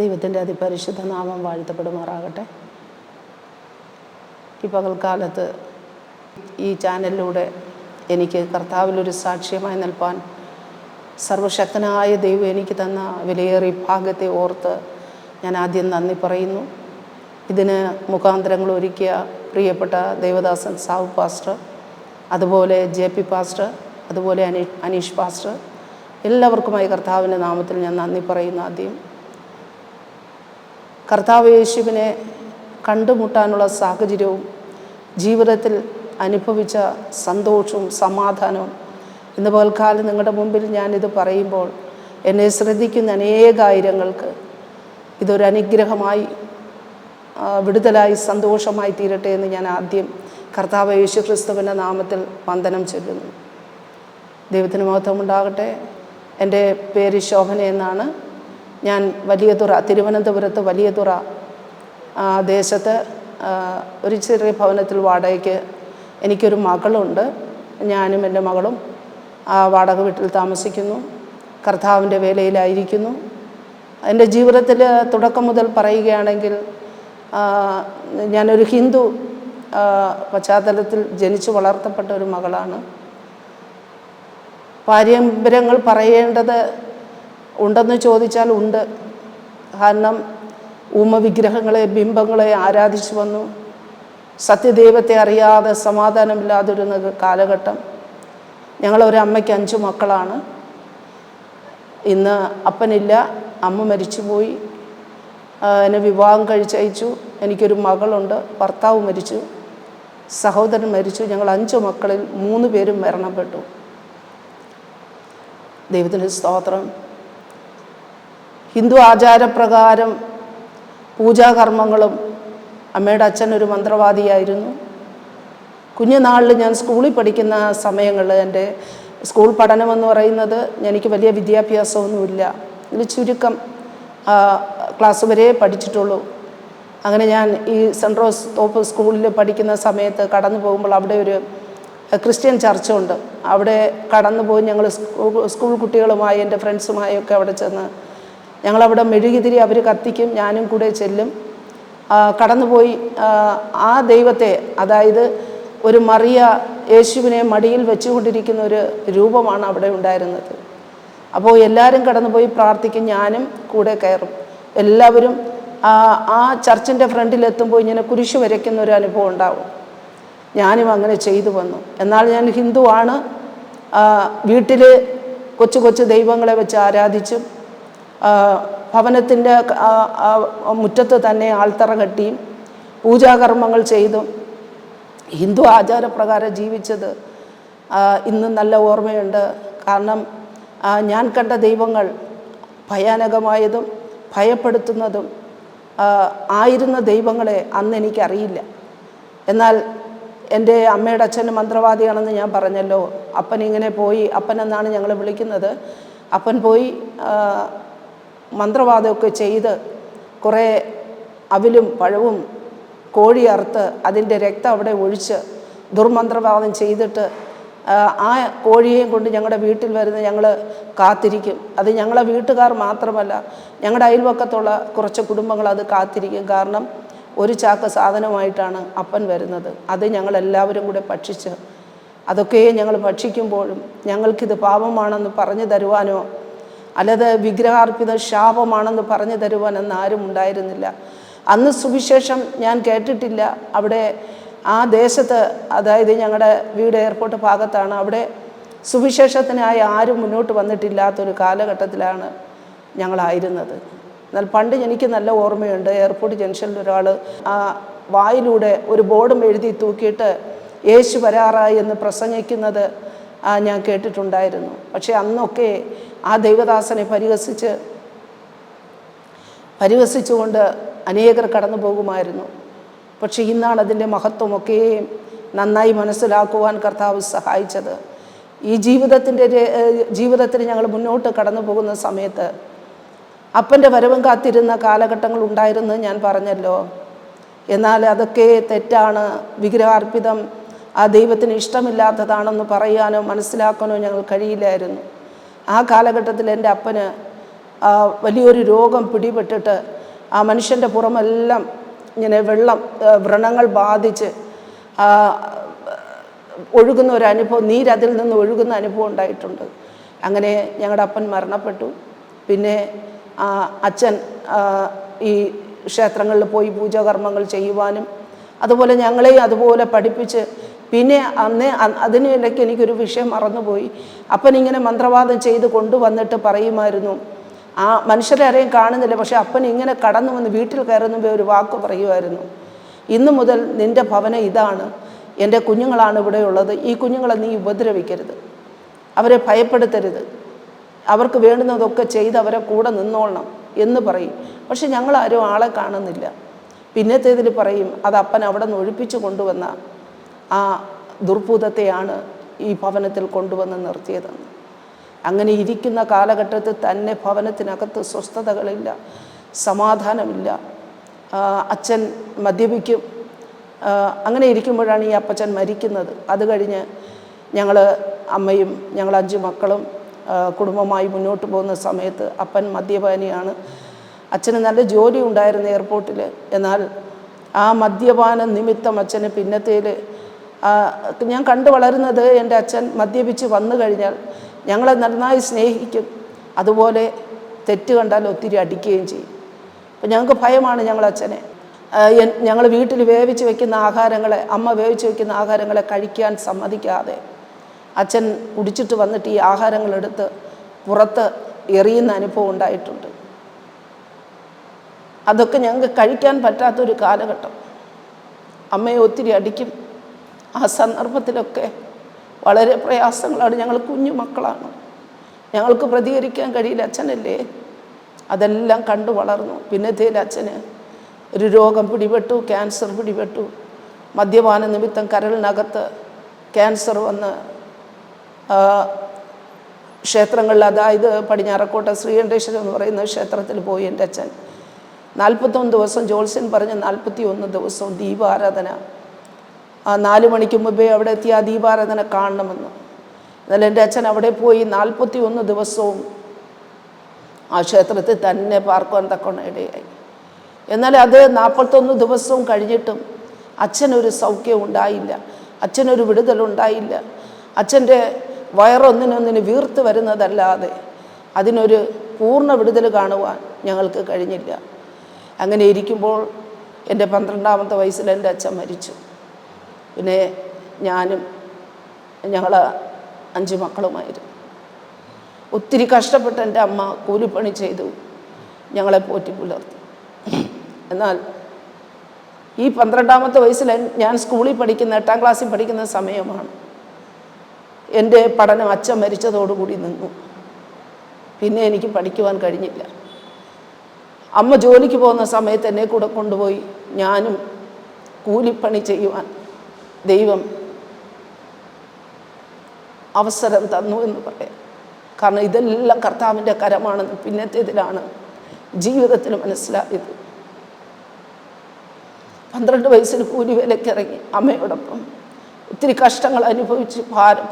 ദൈവത്തിന്റെ അതിപരിശുദ്ധ നാമം വാഴ്ത്തപ്പെടുമാറാകട്ടെ. ഈ പകൽക്കാലത്ത് ഈ ചാനലിലൂടെ എനിക്ക് കർത്താവിലൊരു സാക്ഷ്യമായി നിൽപ്പാൻ സർവശക്തനായ ദൈവം എനിക്ക് തന്ന വിലയേറി ഭാഗ്യത്തെ ഓർത്ത് ഞാൻ ആദ്യം നന്ദി പറയുന്നു. ഇതിന് മുഖാന്തരങ്ങൾ ഒരുക്കിയ പ്രിയപ്പെട്ട ദേവദാസൻ സാവു പാസ്റ്റർ അതുപോലെ ജെ പി പാസ്റ്റർ അതുപോലെ അനീഷ് അനീഷ് പാസ്റ്റർ എല്ലാവർക്കുമായി കർത്താവിന്റെ നാമത്തിൽ ഞാൻ നന്ദി പറയുന്നു ആദ്യം. കർത്താവ് യേശുവിനെ കണ്ടുമുട്ടാനുള്ള സാഹചര്യവും ജീവിതത്തിൽ അനുഭവിച്ച സന്തോഷവും സമാധാനവും ഇന്ന് പോൽക്കാലം നിങ്ങളുടെ മുമ്പിൽ ഞാനിത് പറയുമ്പോൾ എന്നെ ശ്രദ്ധിക്കുന്ന അനേകായിരങ്ങൾക്ക് ഇതൊരു അനുഗ്രഹമായി വിടുതലായി സന്തോഷമായി തീരട്ടെ എന്ന് ഞാൻ ആദ്യം കർത്താവ് യേശു ക്രിസ്തുവിന്റെ നാമത്തിൽ വന്ദനം ചൊല്ലുന്നു ദൈവത്തിന് മഹത്വം ഉണ്ടാകട്ടെ എന്റെ പേര് ശോഭന എന്നാണ്. ഞാൻ വലിയ തുറ തിരുവനന്തപുരത്ത് വലിയതുറ ആ, ദേശത്ത് ഒരു ചെറിയ ഭവനത്തിൽ വാടകയ്ക്ക് എനിക്കൊരു മകളുണ്ട്. ഞാനും എന്റെ മകളും ആ വാടക വീട്ടിൽ താമസിക്കുന്നു. കർത്താവിന്റെ വേലയിലായിരിക്കുന്നു. എന്റെ ജീവിതത്തിൽ തുടക്കം മുതൽ പറയുകയാണെങ്കിൽ ഞാനൊരു ഹിന്ദു പശ്ചാത്തലത്തിൽ ജനിച്ചു വളർത്തപ്പെട്ട ഒരു മകളാണ്. പാരമ്പര്യങ്ങൾ പറയേണ്ടത് ഉണ്ടെന്ന് ചോദിച്ചാൽ ഉണ്ട്. കാരണം ഊമവിഗ്രഹങ്ങളെ ബിംബങ്ങളെ ആരാധിച്ചു വന്നു. സത്യദൈവത്തെ അറിയാതെ സമാധാനമില്ലാതിരുന്ന കാലഘട്ടം. ഞങ്ങളൊരമ്മയ്ക്ക് അഞ്ച് മക്കളാണ്. ഇന്ന് അപ്പനില്ല അമ്മ മരിച്ചുപോയി. എന്നെ വിവാഹം കഴിച്ചയച്ചു. എനിക്കൊരു മകളുണ്ട് ഭർത്താവ് മരിച്ചു. സഹോദരൻ മരിച്ചു. ഞങ്ങൾ അഞ്ച് മക്കളിൽ മൂന്ന് പേരും മരണപ്പെട്ടു. ദൈവത്തിന് സ്തോത്രം. ഹിന്ദു ആചാരപ്രകാരം പൂജാകർമ്മങ്ങളും അമ്മയുടെ അച്ഛൻ ഒരു മന്ത്രവാദിയായിരുന്നു കുഞ്ഞുനാളിൽ ഞാൻ സ്കൂളിൽ പഠിക്കുന്ന സമയങ്ങളിൽ എന്റെ സ്കൂൾ പഠനമെന്ന് പറയുന്നത് എനിക്ക് വലിയ വിദ്യാഭ്യാസമൊന്നുമില്ല. ഇതിൽ ചുരുക്കം ക്ലാസ് വരെ പഠിച്ചിട്ടുള്ളൂ. അങ്ങനെ ഞാൻ ഈ സെന്റ് റോസ് തോപ്പ് സ്കൂളിൽ പഠിക്കുന്ന സമയത്ത് കടന്നു പോകുമ്പോൾ അവിടെ ഒരു ക്രിസ്ത്യൻ ചർച്ചുണ്ട്. അവിടെ കടന്നു പോയി ഞങ്ങൾ സ്കൂൾ കുട്ടികളുമായി എന്റെ ഫ്രണ്ട്സുമായൊക്കെ അവിടെ ചെന്ന് ഞങ്ങളവിടെ മെഴുകിതിരി അവർ കത്തിക്കും ഞാനും കൂടെ ചെല്ലും. കടന്നുപോയി ആ, ദൈവത്തെ അതായത് ഒരു മറിയ യേശുവിനെ മടിയിൽ വെച്ചുകൊണ്ടിരിക്കുന്ന ഒരു രൂപമാണ് അവിടെ ഉണ്ടായിരുന്നത്. അപ്പോൾ എല്ലാവരും കടന്നുപോയി പ്രാർത്ഥിക്കും ഞാനും കൂടെ കയറും. എല്ലാവരും ആ ചർച്ചിന്റെ ഫ്രണ്ടിലെത്തുമ്പോൾ ഇങ്ങനെ കുരിശ് വരയ്ക്കുന്ന ഒരു അനുഭവം ഉണ്ടാവും. ഞാനും അങ്ങനെ ചെയ്തു വന്നു. എന്നാൽ ഞാൻ ഹിന്ദുവാണ്. വീട്ടിൽ കൊച്ചു കൊച്ചു ദൈവങ്ങളെ വെച്ച് ആരാധിച്ചും ഭവനത്തിന്റെ മുറ്റത്ത് തന്നെ ആൾത്തറ കെട്ടിയും പൂജാകർമ്മങ്ങൾ ചെയ്തും. ഹിന്ദു ആചാരപ്രകാരം ജീവിച്ചത് ഇന്ന് നല്ല ഓർമ്മയുണ്ട്. കാരണം ഞാൻ കണ്ട ദൈവങ്ങൾ ഭയാനകമായതും ഭയപ്പെടുത്തുന്നതും ആയിരുന്ന ദൈവങ്ങളെ അന്ന് എനിക്കറിയില്ല. എന്നാൽ എന്റെ അമ്മയുടെ അച്ഛന് മന്ത്രവാദിയാണെന്ന് ഞാൻ പറഞ്ഞല്ലോ. അപ്പൻ ഇങ്ങനെ പോയി അപ്പൻ എന്നാണ് ഞങ്ങൾ വിളിക്കുന്നത്. അപ്പൻ പോയി മന്ത്രവാദമൊക്കെ ചെയ്ത് കുറേ അവിലും പഴവും കോഴി അറുത്ത് അതിന്റെ രക്തം അവിടെ ഒഴിച്ച് ദുർമന്ത്രവാദം ചെയ്തിട്ട് ആ, കോഴിയെയും കൊണ്ട് ഞങ്ങളുടെ വീട്ടിൽ വരുന്ന ഞങ്ങൾ കാത്തിരിക്കും. അത് ഞങ്ങളെ വീട്ടുകാർ മാത്രമല്ല ഞങ്ങളുടെ അയൽവക്കത്തുള്ള കുറച്ച് കുടുംബങ്ങൾ അത് കാത്തിരിക്കും. കാരണം ഒരു ചാക്ക് സാധനമായിട്ടാണ് അപ്പൻ വരുന്നത്. അത് ഞങ്ങളെല്ലാവരും കൂടെ ഭക്ഷിച്ച് അതൊക്കെ ഞങ്ങൾ ഭക്ഷിക്കുമ്പോഴും ഞങ്ങൾക്കിത് പാപമാണെന്ന് പറഞ്ഞു തരുവാനോ അല്ലത് വിഗ്രഹാർപ്പിത ശാപമാണെന്ന് പറഞ്ഞു തരുവാൻ അന്ന് ആരും ഉണ്ടായിരുന്നില്ല. അന്ന് സുവിശേഷം ഞാൻ കേട്ടിട്ടില്ല. അവിടെ ആ ദേശത്ത് അതായത് ഞങ്ങളുടെ വീട് എയർപോർട്ട് ഭാഗത്താണ് അവിടെ സുവിശേഷത്തിനായി ആരും മുന്നോട്ട് വന്നിട്ടില്ലാത്തൊരു കാലഘട്ടത്തിലാണ് ഞങ്ങളായിരുന്നത്. എന്നാൽ പണ്ട് എനിക്ക് നല്ല ഓർമ്മയുണ്ട്. എയർപോർട്ട് ജംഗ്ഷനിൽ ഒരാൾ ആ വായിലൂടെ ഒരു ബോർഡും എഴുതി തൂക്കിയിട്ട് യേശു വരാറായി എന്ന് പ്രസംഗിക്കുന്നത് ഞാൻ കേട്ടിട്ടുണ്ടായിരുന്നു. പക്ഷേ അന്നൊക്കെ ആ ദൈവദാസനെ പരിഹസിച്ച് പരിഹസിച്ചുകൊണ്ട് അനേകർ കടന്നു പോകുമായിരുന്നു. പക്ഷേ ഇന്നാണ് അതിന്റെ മഹത്വമൊക്കെ നന്നായി മനസ്സിലാക്കുവാൻ കർത്താവ് സഹായിച്ചത്. ഈ ജീവിതത്തിന്റെ ജീവിതത്തിൽ ഞങ്ങൾ മുന്നോട്ട് കടന്നു പോകുന്ന സമയത്ത് അപ്പന്റെ വരവും കാത്തിരുന്ന കാലഘട്ടങ്ങൾ ഉണ്ടായിരുന്നു ഞാൻ പറഞ്ഞല്ലോ. എന്നാൽ അതൊക്കെ തെറ്റാണ്. വിഗ്രഹാർപ്പിതം ആ ദൈവത്തിന് ഇഷ്ടമില്ലാത്തതാണെന്ന് പറയാനോ മനസ്സിലാക്കാനോ ഞങ്ങൾ കഴിയില്ലായിരുന്നു. ആ കാലഘട്ടത്തിൽ എന്റെ അപ്പന് വലിയൊരു രോഗം പിടിപെട്ടിട്ട് ആ മനുഷ്യന്റെ പുറമെല്ലാം ഇങ്ങനെ വെള്ളം വ്രണങ്ങൾ ബാധിച്ച് ഒഴുകുന്ന ഒരു അനുഭവം നീരതിൽ നിന്ന് ഒഴുകുന്ന അനുഭവം ഉണ്ടായിട്ടുണ്ട്. അങ്ങനെ ഞങ്ങളുടെ അപ്പൻ മരണപ്പെട്ടു. പിന്നെ അച്ഛൻ ഈ ക്ഷേത്രങ്ങളിൽ പോയി പൂജാകർമ്മങ്ങൾ ചെയ്യുവാനും അതുപോലെ ഞങ്ങളെയും അതുപോലെ പഠിപ്പിച്ച് പിന്നെ അന്ന് അതിനിടയ്ക്ക് എനിക്കൊരു വിഷയം മറന്നുപോയി. അപ്പൻ ഇങ്ങനെ മന്ത്രവാദം ചെയ്ത് കൊണ്ടുവന്നിട്ട് പറയുമായിരുന്നു. ആ മനുഷ്യരെ ആരെയും കാണുന്നില്ല പക്ഷെ അപ്പൻ ഇങ്ങനെ കടന്നു വന്ന് വീട്ടിൽ കയറുന്നുമ്പോൾ ഒരു വാക്ക് പറയുമായിരുന്നു. ഇന്നു മുതൽ നിന്റെ ഭവനം ഇതാണ്. എന്റെ കുഞ്ഞുങ്ങളാണ് ഇവിടെ ഉള്ളത്. ഈ കുഞ്ഞുങ്ങളെ നീ ഉപദ്രവിക്കരുത്. അവരെ ഭയപ്പെടുത്തരുത്. അവർക്ക് വേണ്ടുന്നതൊക്കെ ചെയ്ത് അവരെ കൂടെ നിന്നോളണം എന്ന് പറയും. പക്ഷെ ഞങ്ങളാരും ആളെ കാണുന്നില്ല. പിന്നത്തേതിൽ പറയും അത് അപ്പൻ അവിടെ നിന്ന് ഒഴിപ്പിച്ചു കൊണ്ടുവന്ന. ആ ദുർഭൂതത്തെയാണ് ഈ ഭവനത്തിൽ കൊണ്ടുവന്ന് നിർത്തിയതെന്ന് അങ്ങനെ ഇരിക്കുന്ന കാലഘട്ടത്തിൽ തന്നെ ഭവനത്തിനകത്ത് സ്വസ്ഥതകളില്ല സമാധാനമില്ല. അച്ഛൻ മദ്യപിക്കും. അങ്ങനെ ഇരിക്കുമ്പോഴാണ് ഈ അപ്പച്ചൻ മരിക്കുന്നത്. അത് കഴിഞ്ഞ് ഞങ്ങൾ അമ്മയും ഞങ്ങൾ അഞ്ച് മക്കളും കുടുംബമായി മുന്നോട്ട് പോകുന്ന സമയത്ത് അപ്പൻ മദ്യപാനിയാണ്. അച്ഛന് നല്ല ജോലി ഉണ്ടായിരുന്നു എയർപോർട്ടിൽ എന്നാൽ ആ മദ്യപാന നിമിത്തം അച്ഛന് പിന്നത്തേൽ ഞാൻ കണ്ടു വളരുന്നത് എന്റെ അച്ഛൻ മദ്യപിച്ച് വന്നു കഴിഞ്ഞാൽ ഞങ്ങളെ നന്നായി സ്നേഹിക്കും. അതുപോലെ തെറ്റ് കണ്ടാൽ ഒത്തിരി അടിക്കുകയും ചെയ്യും. അപ്പം ഞങ്ങൾക്ക് ഭയമാണ് ഞങ്ങൾ അച്ഛനെ. ഞങ്ങൾ വീട്ടിൽ വേവിച്ച് വെക്കുന്ന ആഹാരങ്ങളെ അമ്മ വേവിച്ച് വെക്കുന്ന ആഹാരങ്ങളെ കഴിക്കാൻ സമ്മതിക്കാതെ അച്ഛൻ കുടിച്ചിട്ട് വന്നിട്ട് ഈ ആഹാരങ്ങളെടുത്ത് പുറത്ത് എറിയുന്ന അനുഭവം ഉണ്ടായിട്ടുണ്ട്. അതൊക്കെ ഞങ്ങൾക്ക് കഴിക്കാൻ പറ്റാത്തൊരു കാലഘട്ടം. അമ്മയെ ഒത്തിരി അടിക്കും. ആ സന്ദർഭത്തിലൊക്കെ വളരെ പ്രയാസങ്ങളാണ് ഞങ്ങൾ കുഞ്ഞു മക്കളാണ്. ഞങ്ങൾക്ക് പ്രതികരിക്കാൻ കഴിയില്ല. അച്ഛനല്ലേ? അതെല്ലാം കണ്ടു വളർന്നു. പിന്നെ പിന്നത്തേൽ അച്ഛന് ഒരു രോഗം പിടിപെട്ടു ക്യാൻസർ പിടിപെട്ടു. മദ്യപാന നിമിത്തം കരളിനകത്ത് ക്യാൻസർ വന്ന് ക്ഷേത്രങ്ങളിൽ അതായത് പടിഞ്ഞാറക്കോട്ട ശ്രീകണ്ഠേശ്വരം എന്ന് പറയുന്ന ക്ഷേത്രത്തിൽ പോയി എന്റെ അച്ഛൻ. നാൽപ്പത്തൊന്ന് ദിവസം ജോത്സ്യൻ പറഞ്ഞ നാൽപ്പത്തി ഒന്ന് ദിവസവും ദീപാരാധന. ആ നാല് മണിക്ക് മുമ്പേ അവിടെ എത്തിയ ആ ദീപാരാധന കാണണമെന്ന്. എന്നാൽ എന്റെ അച്ഛൻ അവിടെ പോയി നാൽപ്പത്തി ഒന്ന് ദിവസവും ആ ക്ഷേത്രത്തിൽ തന്നെ പാർക്കുവാൻ തക്കവണ്ണം ഇടയായി. എന്നാൽ അത് നാൽപ്പത്തൊന്ന് ദിവസവും കഴിഞ്ഞിട്ടും അച്ഛനൊരു സൗഖ്യം ഉണ്ടായില്ല. അച്ഛനൊരു വിടുതലുണ്ടായില്ല അച്ഛന്റെ വയറൊന്നിനൊന്നിന് വീർത്ത് വരുന്നതല്ലാതെ അതിനൊരു പൂർണ വിടുതൽ കാണുവാൻ ഞങ്ങൾക്ക് കഴിഞ്ഞില്ല. അങ്ങനെ ഇരിക്കുമ്പോൾ എന്റെ പന്ത്രണ്ടാമത്തെ വയസ്സിൽ എന്റെ അച്ഛൻ മരിച്ചു. പിന്നെ ഞാനും ഞങ്ങൾ അഞ്ച് മക്കളുമായിരുന്നു. ഒത്തിരി കഷ്ടപ്പെട്ട് എന്റെ അമ്മ കൂലിപ്പണി ചെയ്തു. ഞങ്ങളെ പോറ്റി പുലർത്തി. എന്നാൽ ഈ പന്ത്രണ്ടാമത്തെ വയസ്സിൽ ഞാൻ സ്കൂളിൽ പഠിക്കുന്ന എട്ടാം ക്ലാസ്സിൽ പഠിക്കുന്ന സമയമാണ് എന്റെ പഠനം അച്ഛൻ മരിച്ചതോടുകൂടി നിന്നു. പിന്നെ എനിക്ക് പഠിക്കുവാൻ കഴിഞ്ഞില്ല. അമ്മ ജോലിക്ക് പോകുന്ന സമയത്ത് എന്നെ കൂടെ കൊണ്ടുപോയി ഞാനും കൂലിപ്പണി ചെയ്യുവാൻ ദൈവം അവസരം തന്നു എന്ന് പറയാം. കാരണം ഇതെല്ലാം കർത്താവിന്റെ കരമാണെന്ന് പിന്നത്തേതിലാണ് ജീവിതത്തിൽ മനസ്സിലായത്. പന്ത്രണ്ട് വയസ്സിൽ കൂലി വിലക്കിറങ്ങി അമ്മയോടൊപ്പം ഒത്തിരി കഷ്ടങ്ങൾ അനുഭവിച്ച് ഭാരം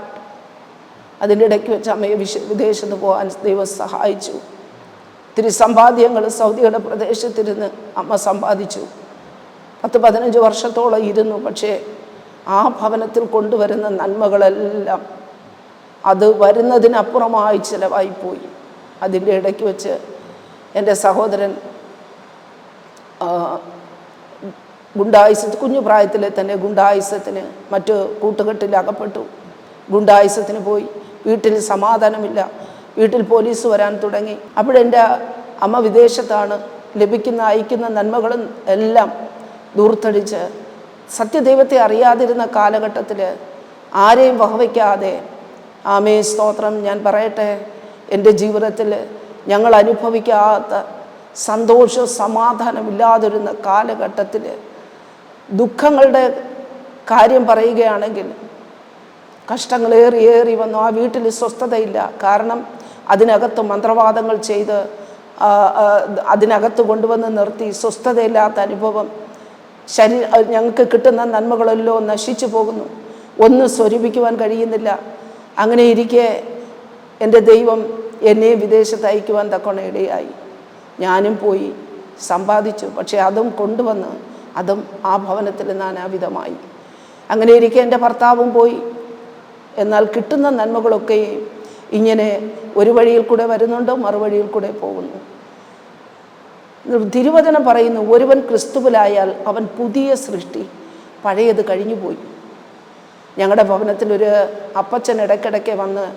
അതിന്റെ ഇടയ്ക്ക് വെച്ച് അമ്മയെ വിശ വിദേശത്ത് പോകാൻ ദൈവം സഹായിച്ചു. ഒത്തിരി സമ്പാദ്യങ്ങൾ സൗദിയുടെ പ്രദേശത്തിരുന്ന് അമ്മ സമ്പാദിച്ചു. പത്ത് പതിനഞ്ച് വർഷത്തോളം ഇരുന്നു. പക്ഷേ ആ ഭവനത്തിൽ കൊണ്ടുവരുന്ന നന്മകളെല്ലാം അത് വരുന്നതിനപ്പുറമായി ചിലവായിപ്പോയി. അതിന്റെ ഇടയ്ക്ക് വെച്ച് എന്റെ സഹോദരൻ ഗുണ്ടായുസത്ത് ഗുണ്ടായുസ കുഞ്ഞു പ്രായത്തിലെ തന്നെ ഗുണ്ടായുസത്തിന് മറ്റ് കൂട്ടുകെട്ടിൽ അകപ്പെട്ടു. ഗുണ്ടായുസത്തിന് പോയി. വീട്ടിൽ സമാധാനമില്ല. വീട്ടിൽ പോലീസ് വരാൻ തുടങ്ങി. അപ്പോഴെന്റെ അമ്മ വിദേശത്താണ്. ലഭിക്കുന്ന അയക്കുന്ന നന്മകളും എല്ലാം ദൂർത്തടിച്ച് സത്യദൈവത്തെ അറിയാതിരുന്ന കാലഘട്ടത്തിൽ ആരെയും വഹവയ്ക്കാതെ ആമേ സ്തോത്രം ഞാൻ പറയട്ടെ എന്റെ ജീവിതത്തിൽ ഞങ്ങൾ അനുഭവിക്കാത്ത സന്തോഷ സമാധാനമില്ലാതിരുന്ന കാലഘട്ടത്തിൽ ദുഃഖങ്ങളുടെ കാര്യം പറയുകയാണെങ്കിൽ കഷ്ടങ്ങൾ ഏറി വന്നു. ആ വീട്ടിൽ സ്വസ്ഥതയില്ല. കാരണം അതിനകത്ത് മന്ത്രവാദങ്ങൾ ചെയ്ത് അതിനകത്ത് കൊണ്ടുവന്ന് നിർത്തി സ്വസ്ഥതയില്ലാത്ത അനുഭവം ശരീ ഞങ്ങൾക്ക് കിട്ടുന്ന നന്മകളെല്ലാം നശിച്ചു പോകുന്നു. ഒന്നും സ്വരൂപിക്കുവാൻ കഴിയുന്നില്ല. അങ്ങനെ ഇരിക്കെ എന്റെ ദൈവം എന്നെ വിദേശത്ത് അയക്കുവാൻ തക്കോണം ഇടയായി ഞാനും പോയി സമ്പാദിച്ചു. പക്ഷേ അതും കൊണ്ടുവന്ന് അതും ആ ഭവനത്തിൽ നാനാവിധമായി. അങ്ങനെ ഇരിക്കെ എന്റെ ഭർത്താവും പോയി. എന്നാൽ കിട്ടുന്ന നന്മകളൊക്കെയും ഇങ്ങനെ ഒരു വഴിയിൽ കൂടെ വരുന്നുണ്ട് മറുവഴിയിൽ കൂടെ പോകുന്നു. തിരുവചനം പറയുന്നു ഒരുവൻ ക്രിസ്തുവിലായാൽ അവൻ പുതിയ സൃഷ്ടി. പഴയത് കഴിഞ്ഞുപോയി. ഞങ്ങളുടെ ഭവനത്തിലൊരു അപ്പച്ചൻ ഇടയ്ക്കിടയ്ക്ക് വന്ന്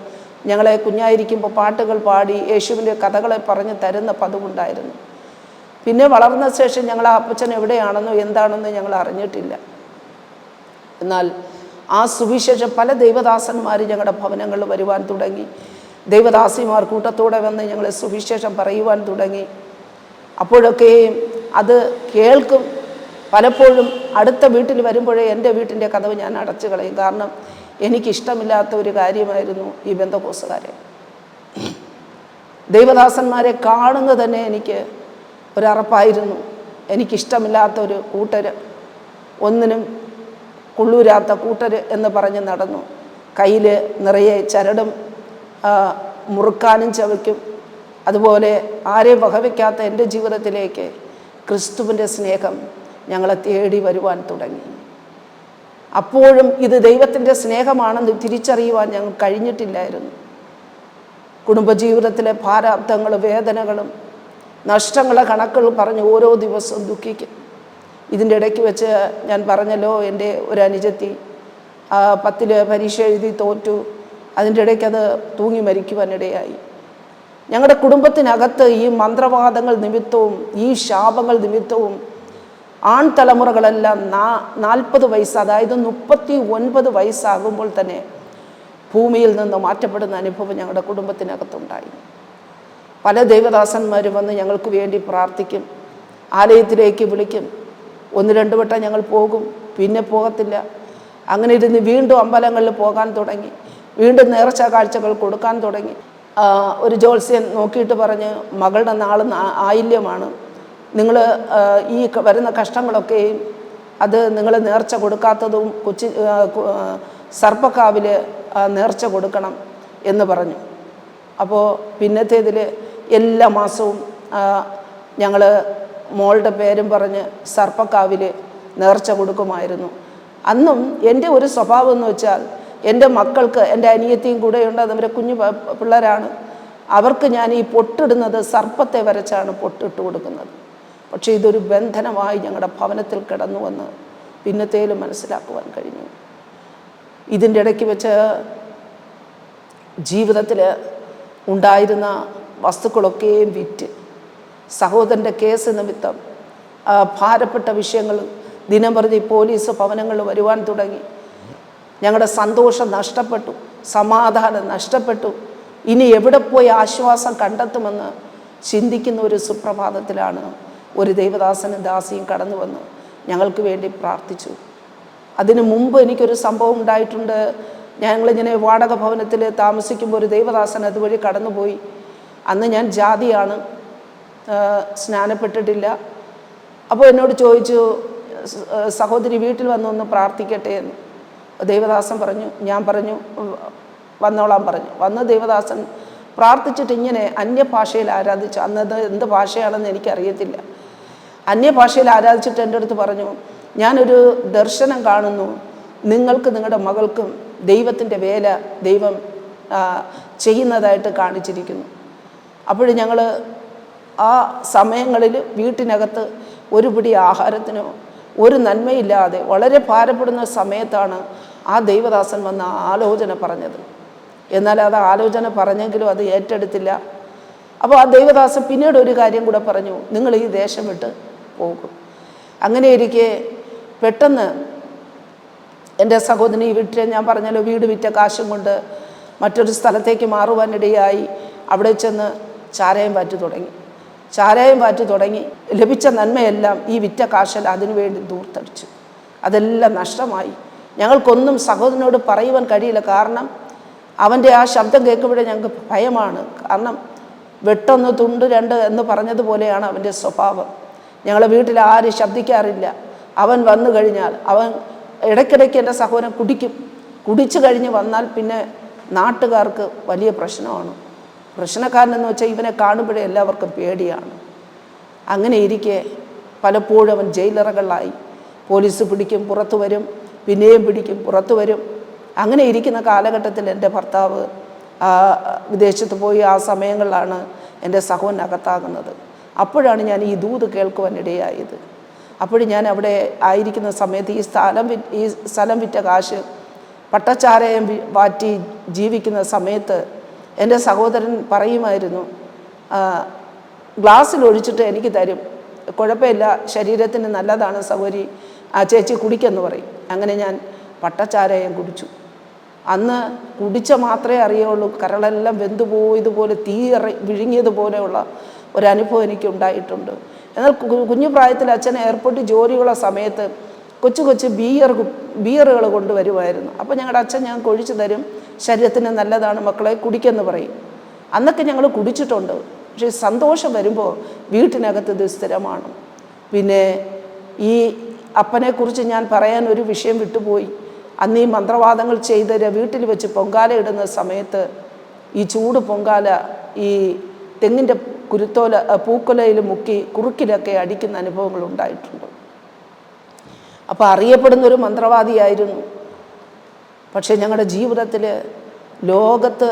ഞങ്ങളെ കുഞ്ഞായിരിക്കുമ്പോൾ പാട്ടുകൾ പാടി യേശുവിന്റെ കഥകളെ പറഞ്ഞ് തരുന്ന പതിവുണ്ടായിരുന്നു. പിന്നെ വളർന്ന ശേഷം ഞങ്ങൾ ആ അപ്പച്ചൻ എവിടെയാണെന്നോ എന്താണെന്നോ ഞങ്ങൾ അറിഞ്ഞിട്ടില്ല. എന്നാൽ ആ സുവിശേഷം പല ദൈവദാസന്മാർ ഞങ്ങളുടെ ഭവനങ്ങളിൽ വരുവാൻ തുടങ്ങി. ദൈവദാസിമാർ കൂട്ടത്തോടെ വന്ന് ഞങ്ങളെ സുവിശേഷം പറയുവാൻ തുടങ്ങി. അപ്പോഴൊക്കെയും അത് കേൾക്കും. പലപ്പോഴും അടുത്ത വീട്ടിൽ വരുമ്പോഴേ എന്റെ വീട്ടിന്റെ കഥവ് ഞാൻ അടച്ചു കളയും. കാരണം എനിക്കിഷ്ടമില്ലാത്ത ഒരു കാര്യമായിരുന്നു ഈ ബന്ധകോസുകാരെ ദൈവദാസന്മാരെ കാണുന്ന തന്നെ എനിക്ക് ഒരറപ്പായിരുന്നു. എനിക്കിഷ്ടമില്ലാത്ത ഒരു കൂട്ടർ ഒന്നിനും കൊള്ളൂരാത്ത കൂട്ടർ എന്ന് പറഞ്ഞ് നടന്നു. കയ്യിൽ നിറയെ ചരടും മുറുക്കാനും ചവയ്ക്കും. അതുപോലെ ആരെയും വകവയ്ക്കാത്ത എന്റെ ജീവിതത്തിലേക്ക് ക്രിസ്തുവിന്റെ സ്നേഹം ഞങ്ങളെ തേടി വരുവാൻ തുടങ്ങി. അപ്പോഴും ഇത് ദൈവത്തിന്റെ സ്നേഹമാണെന്ന് തിരിച്ചറിയുവാൻ ഞങ്ങൾ കഴിഞ്ഞിട്ടില്ലായിരുന്നു. കുടുംബജീവിതത്തിലെ ഭാരാബ്ദങ്ങളും വേദനകളും നഷ്ടങ്ങളെ കണക്കുകൾ പറഞ്ഞ് ഓരോ ദിവസവും ദുഃഖിക്കും. ഇതിന്റെ ഇടയ്ക്ക് വെച്ച് ഞാൻ പറഞ്ഞല്ലോ എന്റെ ഒരു അനുജത്തി പത്തിൽ പരീക്ഷ എഴുതി തോറ്റു. അതിന്റെ ഇടയ്ക്ക് അത് തൂങ്ങി മരിക്കുവാനിടയായി. ഞങ്ങളുടെ കുടുംബത്തിനകത്ത് ഈ മന്ത്രവാദങ്ങൾ നിമിത്തവും ഈ ശാപങ്ങൾ നിമിത്തവും ആൺ തലമുറകളെല്ലാം നാ നാൽപ്പത് വയസ്സ് അതായത് മുപ്പത്തി ഒൻപത് വയസ്സാകുമ്പോൾ തന്നെ ഭൂമിയിൽ നിന്ന് മാറ്റപ്പെടുന്ന അനുഭവം ഞങ്ങളുടെ കുടുംബത്തിനകത്തുണ്ടായി. പല ദേവദാസന്മാർ വന്ന് ഞങ്ങൾക്ക് വേണ്ടി പ്രാർത്ഥിക്കും ആലയത്തിലേക്ക് വിളിക്കും. ഒന്ന് രണ്ട് വട്ടം ഞങ്ങൾ പോകും പിന്നെ പോകത്തില്ല. അങ്ങനെ ഇരുന്ന് വീണ്ടും അമ്പലങ്ങളിൽ പോകാൻ തുടങ്ങി. വീണ്ടും നേർച്ച കാഴ്ചകൾ കൊടുക്കാൻ തുടങ്ങി. ഒരു ജോത്സ്യൻ നോക്കിയിട്ട് പറഞ്ഞ് മകളുടെ നാൾ ആയില്യമാണ്. നിങ്ങൾ ഈ വരുന്ന കഷ്ടങ്ങളൊക്കെയും അത് നിങ്ങൾ നേർച്ച കൊടുക്കാത്തതും കൊച്ചി സർപ്പക്കാവിൽ നേർച്ച കൊടുക്കണം എന്ന് പറഞ്ഞു. അപ്പോൾ പിന്നത്തേതിൽ എല്ലാ മാസവും ഞങ്ങൾ മോളുടെ പേരും പറഞ്ഞ് സർപ്പക്കാവിൽ നേർച്ച കൊടുക്കുമായിരുന്നു. അന്നും എന്റെ ഒരു സ്വഭാവം എന്ന് വെച്ചാൽ എന്റെ മക്കൾക്ക് എന്റെ അനിയത്തിയും കൂടെയുണ്ട് അതവരെ കുഞ്ഞു പിള്ളേരാണ്. അവർക്ക് ഞാൻ ഈ പൊട്ടിടുന്നത് സർപ്പത്തെ വരച്ചാണ് പൊട്ടിട്ട് കൊടുക്കുന്നത്. പക്ഷേ ഇതൊരു ബന്ധനമായി ഞങ്ങളുടെ ഭവനത്തിൽ കിടന്നുവെന്ന് പിന്നത്തേലും മനസ്സിലാക്കുവാൻ കഴിഞ്ഞു. ഇതിന്റെ ഇടയ്ക്ക് വെച്ച് ജീവിതത്തിൽ ഉണ്ടായിരുന്ന വസ്തുക്കളൊക്കെയും വിറ്റ് സഹോദരന്റെ കേസ് നിമിത്തം ഭാരപ്പെട്ട വിഷയങ്ങൾ ദിനംപ്രതി പോലീസ് ഭവനങ്ങൾ വരുവാൻ തുടങ്ങി. ഞങ്ങളുടെ സന്തോഷം നഷ്ടപ്പെട്ടു സമാധാനം നഷ്ടപ്പെട്ടു. ഇനി എവിടെ പോയി ആശ്വാസം കണ്ടെത്തുമെന്ന് ചിന്തിക്കുന്ന ഒരു സുപ്രഭാതത്തിലാണ് ഒരു ദൈവദാസനും ദാസിയും കടന്നു വന്നു. ഞങ്ങൾക്ക് വേണ്ടി പ്രാർത്ഥിച്ചു. അതിനു മുമ്പ് എനിക്കൊരു സംഭവം ഉണ്ടായിട്ടുണ്ട്. ഞങ്ങളിങ്ങനെ വാടക ഭവനത്തിൽ താമസിക്കുമ്പോൾ ഒരു ദൈവദാസൻ അതുവഴി കടന്നുപോയി. അന്ന് ഞാൻ ജാതിയാണ് സ്നാനപ്പെട്ടിട്ടില്ല. അപ്പോൾ എന്നോട് ചോദിച്ചു സഹോദരി വീട്ടിൽ വന്നൊന്ന് പ്രാർത്ഥിക്കട്ടെ എന്ന്. ദേവദാസൻ പറഞ്ഞു ഞാൻ പറഞ്ഞു വന്നോളാം പറഞ്ഞു. വന്ന് ദേവദാസൻ പ്രാർത്ഥിച്ചിട്ട് ഇങ്ങനെ അന്യഭാഷയിൽ ആരാധിച്ചു. അന്നത് എന്ത് ഭാഷയാണെന്ന് എനിക്കറിയത്തില്ല. അന്യഭാഷയിൽ ആരാധിച്ചിട്ട് എന്റെ അടുത്ത് പറഞ്ഞു ഞാനൊരു ദർശനം കാണുന്നു. നിങ്ങൾക്ക് നിങ്ങളുടെ മകൾക്കും ദൈവത്തിന്റെ വേല ദൈവം ചെയ്യുന്നതായിട്ട് കാണിച്ചിരിക്കുന്നു. അപ്പോൾ ഞങ്ങൾ ആ സമയങ്ങളിൽ വീട്ടിനകത്ത് ഒരു പിടി ആഹാരത്തിനോ ഒരു നന്മയില്ലാതെ വളരെ ഭാരപ്പെടുന്ന സമയത്താണ് ആ ദൈവദാസൻ വന്ന ആലോചന പറഞ്ഞത്. എന്നാൽ അത് ആലോചന പറഞ്ഞെങ്കിലും അത് ഏറ്റെടുത്തില്ല. അപ്പോൾ ആ ദൈവദാസൻ പിന്നീട് ഒരു കാര്യം കൂടെ പറഞ്ഞു നിങ്ങൾ ഈ ദേശം വിട്ട് പോകും. അങ്ങനെ ഇരിക്കെ പെട്ടെന്ന് എന്റെ സഹോദരൻ ഈ വീട്ടിൽ ഞാൻ പറഞ്ഞല്ലോ വീട് വിറ്റ കാശും കൊണ്ട് മറ്റൊരു സ്ഥലത്തേക്ക് മാറുവാനിടയായി. അവിടെ ചെന്ന് ചാരയം പറ്റി തുടങ്ങി. ചാരായം പാറ്റ് തുടങ്ങി ലഭിച്ച നന്മയെല്ലാം ഈ വിറ്റ കാശൽ അതിനു വേണ്ടി ദൂർത്തടിച്ചു. അതെല്ലാം നഷ്ടമായി. ഞങ്ങൾക്കൊന്നും സഹോദരനോട് പറയുവാൻ കഴിയില്ല. കാരണം അവന്റെ ആ ശബ്ദം കേൾക്കുമ്പോഴേ ഞങ്ങൾക്ക് ഭയമാണ്. കാരണം വെട്ടൊന്ന് തുണ്ട് രണ്ട് എന്ന് പറഞ്ഞതുപോലെയാണ് അവന്റെ സ്വഭാവം. ഞങ്ങളെ വീട്ടിൽ ആരും ശബ്ദിക്കാറില്ല. അവൻ വന്നു കഴിഞ്ഞാൽ അവൻ ഇടയ്ക്കിടയ്ക്ക് എന്റെ സഹോദരൻ കുടിക്കും. കുടിച്ചു കഴിഞ്ഞ് വന്നാൽ പിന്നെ നാട്ടുകാർക്ക് വലിയ പ്രശ്നമാണ്. പ്രശ്നക്കാരനെന്ന് വെച്ചാൽ ഇവനെ കാണുമ്പോഴേ എല്ലാവർക്കും പേടിയാണ്. അങ്ങനെ ഇരിക്കെ പലപ്പോഴും അവൻ ജയിലറകളിലായി. പോലീസ് പിടിക്കും പുറത്തു വരും പിന്നെയും പിടിക്കും പുറത്തു വരും. അങ്ങനെ ഇരിക്കുന്ന കാലഘട്ടത്തിൽ എന്റെ ഭർത്താവ് ആ, വിദേശത്ത് പോയി ആ സമയങ്ങളിലാണ് എന്റെ സഹോൻ അകത്താകുന്നത്. അപ്പോഴാണ് ഞാൻ ഈ ദൂത് കേൾക്കുവാൻ ഇടയായത്. അപ്പോഴും ഞാൻ അവിടെ ആയിരിക്കുന്ന സമയത്ത് ഈ സ്ഥലം ഈ സ്ഥലം വിറ്റ കാശ് പട്ടച്ചാരയം വാറ്റി ജീവിക്കുന്ന സമയത്ത് എന്റെ സഹോദരൻ പറയുമായിരുന്നു "ആ, ഗ്ലാസ്സിൽ ഒഴിച്ചിട്ട് എനിക്ക് തരും. കുഴപ്പമില്ല ശരീരത്തിന് നല്ലതാണ് സഹോരി ആ ചേച്ചി കുടിക്കെന്ന് പറയും. അങ്ങനെ ഞാൻ പട്ടച്ചാരയം കുടിച്ചു. അന്ന് കുടിച്ച മാത്രമേ അറിയുള്ളൂ കരളെല്ലാം വെന്തുപോയതുപോലെ തീ ഇറ- വിഴുങ്ങിയതുപോലെയുള്ള ഒരനുഭവം എനിക്ക് ഉണ്ടായിട്ടുണ്ട് എന്നാൽ കുഞ്ഞു പ്രായത്തിൽ അച്ഛൻ എയർപോർട്ടിൽ ജോലിയുള്ള സമയത്ത് കൊച്ചു കൊച്ചു ബിയർ ബിയറുകൾ കൊണ്ടുവരുമായിരുന്നു. അപ്പോൾ ഞങ്ങളുടെ അച്ഛൻ ഞങ്ങൾക്ക് ഒഴിച്ചു തരും. ശരീരത്തിന് നല്ലതാണ് മക്കളെ കുടിക്കെന്ന് പറയും. അന്നൊക്കെ ഞങ്ങൾ കുടിച്ചിട്ടുണ്ട്. പക്ഷേ സന്തോഷം വരുമ്പോൾ വീട്ടിനകത്ത് ഇത് സ്ഥിരമാണ്. പിന്നെ ഈ അപ്പനെക്കുറിച്ച് ഞാൻ പറയാൻ ഒരു വിഷയം വിട്ടുപോയി. അന്ന് ഈ മന്ത്രവാദങ്ങൾ ചെയ്ത് വീട്ടിൽ വെച്ച് പൊങ്കാല ഇടുന്ന സമയത്ത് ഈ ചൂട് പൊങ്കാല ഈ തെങ്ങിന്റെ കുരുത്തോല പൂക്കൊലയിൽ മുക്കി കുറുക്കിലൊക്കെ അടിക്കുന്ന അനുഭവങ്ങൾ ഉണ്ടായിട്ടുണ്ട്. അപ്പോൾ അറിയപ്പെടുന്ന ഒരു മന്ത്രവാദിയായിരുന്നു. പക്ഷേ ഞങ്ങളുടെ ജീവിതത്തിൽ ലോകത്ത്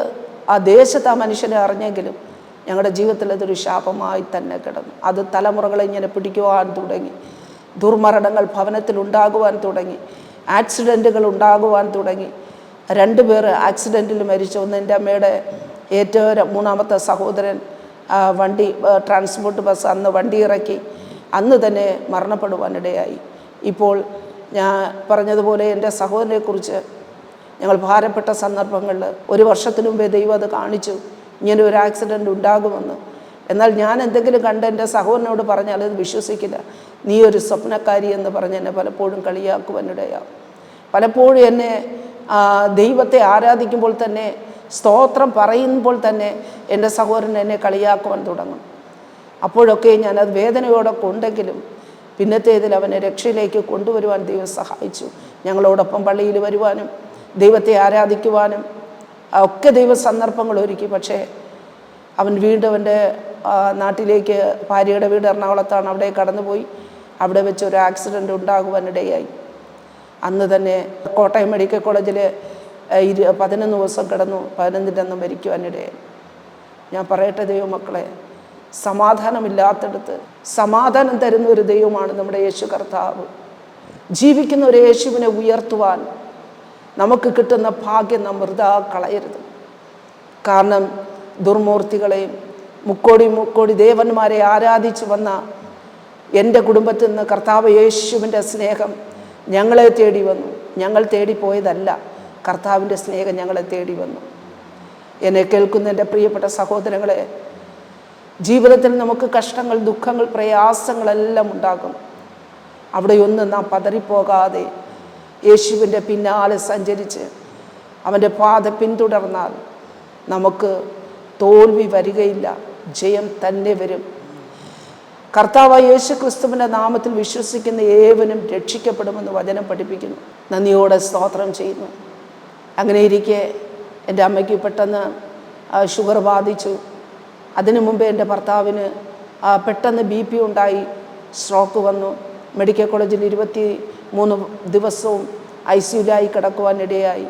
ആ ദേശത്ത് ആ മനുഷ്യനെ അറിഞ്ഞെങ്കിലും ഞങ്ങളുടെ ജീവിതത്തിൽ അതൊരു ശാപമായി തന്നെ കിടന്നു. അത് തലമുറകളെ ഇങ്ങനെ പിടിക്കുവാൻ തുടങ്ങി. ദുർമരണങ്ങൾ ഭവനത്തിൽ ഉണ്ടാകുവാൻ തുടങ്ങി. ആക്സിഡന്റുകൾ ഉണ്ടാകുവാൻ തുടങ്ങി. രണ്ട് പേർ ആക്സിഡന്റിൽ മരിച്ചു. ഒന്ന് എന്റെ അമ്മയുടെ ഏറ്റവും മൂന്നാമത്തെ സഹോദരൻ വണ്ടി ട്രാൻസ്പോർട്ട് ബസ് അന്ന് വണ്ടി ഇറക്കി അന്ന് തന്നെ മരണപ്പെടുവാനിടയായി. ഇപ്പോൾ ഞാൻ പറഞ്ഞതുപോലെ എന്റെ സഹോദരനെക്കുറിച്ച് ഞങ്ങൾ ഭാരപ്പെട്ട സന്ദർഭങ്ങളിൽ ഒരു വർഷത്തിന് മുമ്പേ ദൈവം അത് കാണിച്ചു. ഇങ്ങനെ ഒരു ആക്സിഡന്റ് ഉണ്ടാകുമെന്ന്. എന്നാൽ ഞാൻ എന്തെങ്കിലും കണ്ട് എന്റെ സഹോദരനോട് പറഞ്ഞാൽ അത് വിശ്വസിക്കില്ല. നീ ഒരു സ്വപ്നക്കാരി എന്ന് പറഞ്ഞ് എന്നെ പലപ്പോഴും കളിയാക്കുവാനിടയാവും പലപ്പോഴും എന്നെ ദൈവത്തെ ആരാധിക്കുമ്പോൾ തന്നെ സ്തോത്രം പറയുമ്പോൾ തന്നെ എന്റെ സഹോദരൻ എന്നെ കളിയാക്കുവാൻ തുടങ്ങും. അപ്പോഴൊക്കെ ഞാനത് വേദനയോടൊക്കെ ഉണ്ടെങ്കിലും പിന്നത്തേതിൽ അവനെ രക്ഷയിലേക്ക് കൊണ്ടുവരുവാൻ ദൈവം സഹായിച്ചു. ഞങ്ങളോടൊപ്പം പള്ളിയിൽ വരുവാനും ദൈവത്തെ ആരാധിക്കുവാനും ഒക്കെ ദൈവ സന്ദർഭങ്ങൾ ഒരുക്കി. പക്ഷേ അവൻ വീണ്ടും അവന്റെ നാട്ടിലേക്ക് ഭാര്യയുടെ വീട് എറണാകുളത്താണ്. അവിടെ കടന്നുപോയി. അവിടെ വെച്ച് ഒരു ആക്സിഡന്റ് ഉണ്ടാകുവാനിടയായി. അന്ന് തന്നെ കോട്ടയം മെഡിക്കൽ കോളേജിൽ ഇരു പതിനൊന്ന് ദിവസം കിടന്നു. പതിനൊന്നിന്റെ അന്ന് മരിക്കുവാനിടയായി. ഞാൻ പറയട്ടെ ദൈവമക്കളെ സമാധാനമില്ലാത്തടത്ത് സമാധാനം തരുന്ന ഒരു ദൈവമാണ് നമ്മുടെ യേശു കർത്താവ്. ജീവിക്കുന്ന ഒരു യേശുവിനെ ഉയർത്തുവാൻ നമുക്ക് കിട്ടുന്ന ഭാഗ്യം നാം വൃത കളയരുത്. കാരണം ദുർമൂർത്തികളെയും മുക്കോടി മുക്കോടി ദേവന്മാരെ ആരാധിച്ചു വന്ന എന്റെ കുടുംബത്തിൽ നിന്ന് കർത്താവ് യേശുവിന്റെ സ്നേഹം ഞങ്ങളെ തേടി വന്നു. ഞങ്ങൾ തേടിപ്പോയതല്ല കർത്താവിന്റെ സ്നേഹം ഞങ്ങളെ തേടി വന്നു. എന്നെ കേൾക്കുന്ന എന്റെ പ്രിയപ്പെട്ട സഹോദരങ്ങളെ ജീവിതത്തിൽ നമുക്ക് കഷ്ടങ്ങൾ ദുഃഖങ്ങൾ പ്രയാസങ്ങളെല്ലാം ഉണ്ടാകും. അവിടെയൊന്നും നാം പതറിപ്പോകാതെ യേശുവിന്റെ പിന്നാലെ സഞ്ചരിച്ച് അവന്റെ പാത പിന്തുടർന്നാൽ നമുക്ക് തോൽവി വരികയില്ല. ജയം തന്നെ വരും. കർത്താവ് യേശു ക്രിസ്തുവിന്റെ നാമത്തിൽ വിശ്വസിക്കുന്ന ഏവനും രക്ഷിക്കപ്പെടുമെന്ന് വചനം പഠിപ്പിക്കുന്നു. നന്ദിയോടെ സ്തോത്രം ചെയ്യുന്നു. അങ്ങനെ ഇരിക്കെ എന്റെ അമ്മയ്ക്ക് പെട്ടെന്ന് ഷുഗർ ബാധിച്ചു. അതിനു മുമ്പേ എന്റെ ഭർത്താവിന് പെട്ടെന്ന് ബി പി ഉണ്ടായി സ്ട്രോക്ക് വന്നു. മെഡിക്കൽ കോളേജിൽ ഇരുപത്തി മൂന്ന് ദിവസവും ഐ സിയുലായി കിടക്കുവാനിടയായി.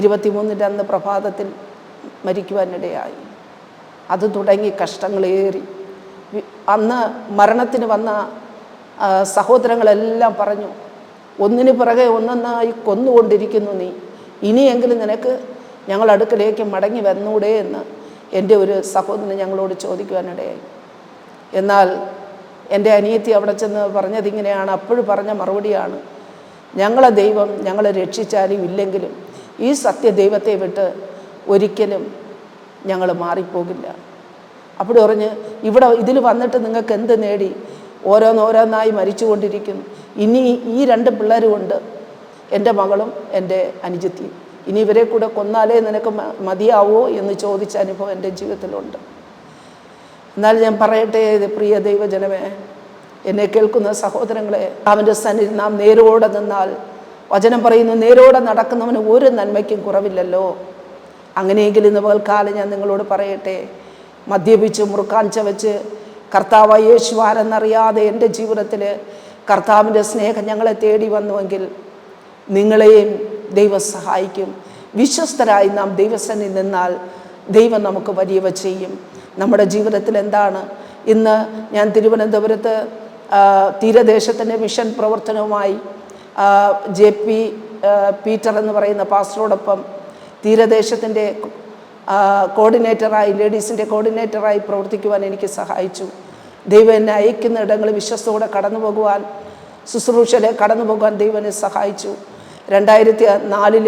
ഇരുപത്തി മൂന്നിന്റെ അന്ന് പ്രഭാതത്തിൽ മരിക്കുവാനിടയായി. അത് തുടങ്ങി കഷ്ടങ്ങളേറി. അന്ന് മരണത്തിന് വന്ന സഹോദരങ്ങളെല്ലാം പറഞ്ഞു ഒന്നിന് പിറകെ ഒന്നൊന്നായി കൊന്നുകൊണ്ടിരിക്കുന്നു നീ. ഇനിയെങ്കിലും നിനക്ക് ഞങ്ങൾ അടുക്കലേക്ക് മടങ്ങി വന്നൂടെ എന്ന്. എന്റെ ഒരു സഹോദരൻ ഞങ്ങളോട് ചോദിക്കുവാനിടയായി. എന്നാൽ എന്റെ അനിയത്തി അവിടെ ചെന്ന് പറഞ്ഞത് ഇങ്ങനെയാണ് അപ്പോഴും പറഞ്ഞ മറുപടിയാണ് ഞങ്ങളെ ദൈവം ഞങ്ങളെ രക്ഷിച്ചാലും ഇല്ലെങ്കിലും ഈ സത്യ ദൈവത്തെ വിട്ട് ഒരിക്കലും ഞങ്ങൾ മാറിപ്പോകില്ല. അപ്പോൾ പറഞ്ഞ് ഇവിടെ ഇതിൽ വന്നിട്ട് നിങ്ങൾക്ക് എന്ത് നേടി? ഓരോന്നോരോന്നായി മരിച്ചുകൊണ്ടിരിക്കുന്നു. ഇനി ഈ രണ്ട് പിള്ളേരുമുണ്ട് എന്റെ മകളും എന്റെ അനുജത്തിയും. ഇനി ഇവരെ കൂടെ കൊന്നാലേ നിനക്ക് മതിയാവോ എന്ന് ചോദിച്ച അനുഭവം എന്റെ ജീവിതത്തിലുണ്ട്. എന്നാൽ ഞാൻ പറയട്ടെ പ്രിയ ദൈവജനമേ എന്നെ കേൾക്കുന്ന സഹോദരങ്ങളെ അവന്റെ സന്നിധി നാം നേരോടെ നിന്നാൽ വചനം പറയുന്നു നേരോടെ നടക്കുന്നവന് ഒരു നന്മയ്ക്കും കുറവില്ലല്ലോ. അങ്ങനെയെങ്കിൽ ഇന്ന് പകൽക്കാലം ഞാൻ നിങ്ങളോട് പറയട്ടെ മദ്യപിച്ച് മുറുക്കാൻ വെച്ച് കർത്താവ് യേശുവാരെന്നറിയാതെ എന്റെ ജീവിതത്തിൽ കർത്താവിന്റെ സ്നേഹം ഞങ്ങളെ തേടി വന്നുവെങ്കിൽ നിങ്ങളെയും ദൈവം സഹായിക്കും വിശ്വസ്തരായി നാം ദൈവസന്നിധി നിന്നാൽ ദൈവം നമുക്ക് വലിയവ ചെയ്യും. നമ്മുടെ ജീവിതത്തിൽ എന്താണ്? ഇന്ന് ഞാൻ തിരുവനന്തപുരത്ത് തീരദേശത്തിന്റെ മിഷൻ പ്രവർത്തനവുമായി ജെ പി പീറ്റർ എന്ന് പറയുന്ന പാസ്റ്ററോടൊപ്പം തീരദേശത്തിന്റെ കോർഡിനേറ്ററായി ലേഡീസിന്റെ കോർഡിനേറ്ററായി പ്രവർത്തിക്കുവാൻ എനിക്ക് സഹായിച്ചു. ദൈവം എന്നെ അയക്കുന്ന ഇടങ്ങൾ വിശ്വസ്തോടെ കടന്നു പോകുവാൻ ശുശ്രൂഷയിലെ കടന്നു പോകാൻ ദൈവം എന്നെ സഹായിച്ചു. രണ്ടായിരത്തി നാലിൽ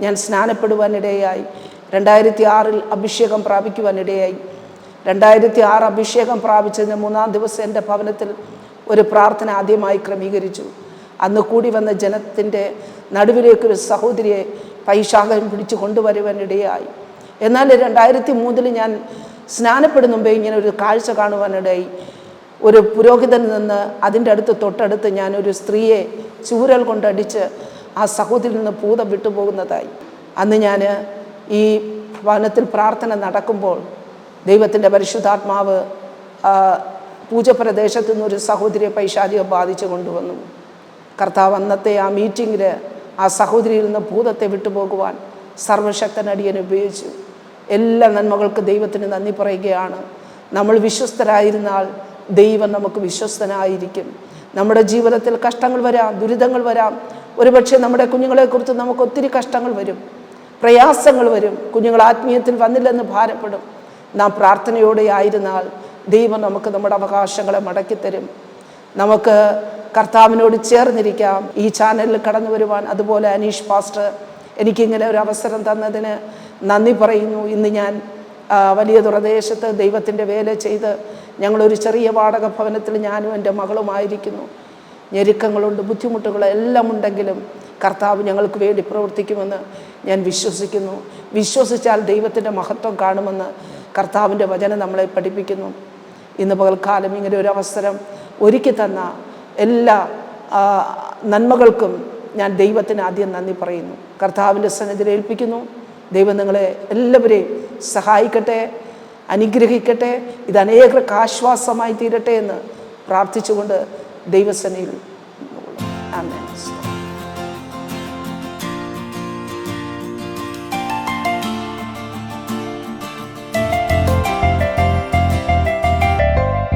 ഞാൻ സ്നാനപ്പെടുവാനിടയായി. രണ്ടായിരത്തി ആറിൽ അഭിഷേകം പ്രാപിക്കുവാനിടയായി. രണ്ടായിരത്തി ആറ് അഭിഷേകം പ്രാപിച്ചതിന് മൂന്നാം ദിവസം എന്റെ ഭവനത്തിൽ ഒരു പ്രാർത്ഥന ആദ്യമായി ക്രമീകരിച്ചു. അന്ന് കൂടി വന്ന ജനത്തിന്റെ നടുവിലേക്കൊരു സഹോദരിയെ പൈശാഖം പിടിച്ചു കൊണ്ടുവരുവാനിടയായി. എന്നാൽ രണ്ടായിരത്തി മൂന്നിൽ ഞാൻ സ്നാനപ്പെടുന്ന മുമ്പേ ഇങ്ങനെ ഒരു കാഴ്ച കാണുവാനിടയായി. ഒരു പുരോഹിതൻ നിന്ന് അതിന്റെ അടുത്ത് തൊട്ടടുത്ത് ഞാൻ ഒരു സ്ത്രീയെ ചൂരൽ കൊണ്ടടിച്ച് ആ സഹോദരിൽ നിന്ന് ഭൂതം വിട്ടുപോകുന്നതായി. അന്ന് ഞാൻ ഈ ഭവനത്തിൽ പ്രാർത്ഥന നടക്കുമ്പോൾ ദൈവത്തിന്റെ പരിശുദ്ധാത്മാവ് പൂജപ്രദേശത്തു നിന്നൊരു സഹോദരിയെ പൈശാചികം ബാധിച്ചു കൊണ്ടുവന്നു. കർത്താവ് അന്നത്തെ ആ മീറ്റിങ്ങിൽ ആ സഹോദരിയിൽ നിന്ന് ഭൂതത്തെ വിട്ടുപോകുവാൻ സർവശക്തനടിയൻ ഉപയോഗിച്ചു എല്ലാ നന്മകൾക്ക് ദൈവത്തിന് നന്ദി പറയുകയാണ്. നമ്മൾ വിശ്വസ്തരായിരുന്നാൽ ദൈവം നമുക്ക് വിശ്വസ്തനായിരിക്കും. നമ്മുടെ ജീവിതത്തിൽ കഷ്ടങ്ങൾ വരാം ദുരിതങ്ങൾ വരാം ഒരുപക്ഷെ നമ്മുടെ കുഞ്ഞുങ്ങളെക്കുറിച്ച് നമുക്ക് ഒത്തിരി കഷ്ടങ്ങൾ വരും. പ്രയാസങ്ങൾ വരും. കുഞ്ഞുങ്ങൾ ആത്മീയത്തിൽ വന്നില്ലെന്ന് ഭാരപ്പെടും. നാം പ്രാർത്ഥനയോടെ ആയിരുന്നാൽ ദൈവം നമുക്ക് നമ്മുടെ അവകാശങ്ങളെ മടക്കിത്തരും നമുക്ക് കർത്താവിനോട് ചേർന്നിരിക്കാം. ഈ ചാനലിൽ കടന്നു വരുവാൻ അതുപോലെ അനീഷ് പാസ്റ്റർ എനിക്കിങ്ങനെ ഒരു അവസരം തന്നതിന് നന്ദി പറയുന്നു. ഇന്ന് ഞാൻ വലിയ ദുരദേശത്ത് ദൈവത്തിന്റെ വേല ചെയ്ത് ഞങ്ങളൊരു ചെറിയ വാടക ഭവനത്തിൽ ഞാനും എന്റെ മകളുമായിരിക്കുന്നു. ഞെരുക്കങ്ങളുണ്ട് ബുദ്ധിമുട്ടുകൾ എല്ലാം ഉണ്ടെങ്കിലും കർത്താവ് ഞങ്ങൾക്ക് വേണ്ടി പ്രവർത്തിക്കുമെന്ന് ഞാൻ വിശ്വസിക്കുന്നു. വിശ്വസിച്ചാൽ ദൈവത്തിന്റെ മഹത്വം കാണുമെന്ന് കർത്താവിന്റെ വചനം നമ്മളെ പഠിപ്പിക്കുന്നു. ഇന്ന് പകൽക്കാലം ഇങ്ങനെ ഒരു അവസരം ഒരുക്കി തന്ന എല്ലാ നന്മകൾക്കും ഞാൻ ദൈവത്തിന് ആദ്യം നന്ദി പറയുന്നു. കർത്താവിന്റെ സന്നിധിയിൽ ഏൽപ്പിക്കുന്നു. ദൈവം നിങ്ങളെ എല്ലാവരെയും സഹായിക്കട്ടെ അനുഗ്രഹിക്കട്ടെ ഇത് അനേകർക്ക് ആശ്വാസമായി തീരട്ടെ എന്ന് പ്രാർത്ഥിച്ചുകൊണ്ട് ദൈവസനയിൽ ആമേൻ.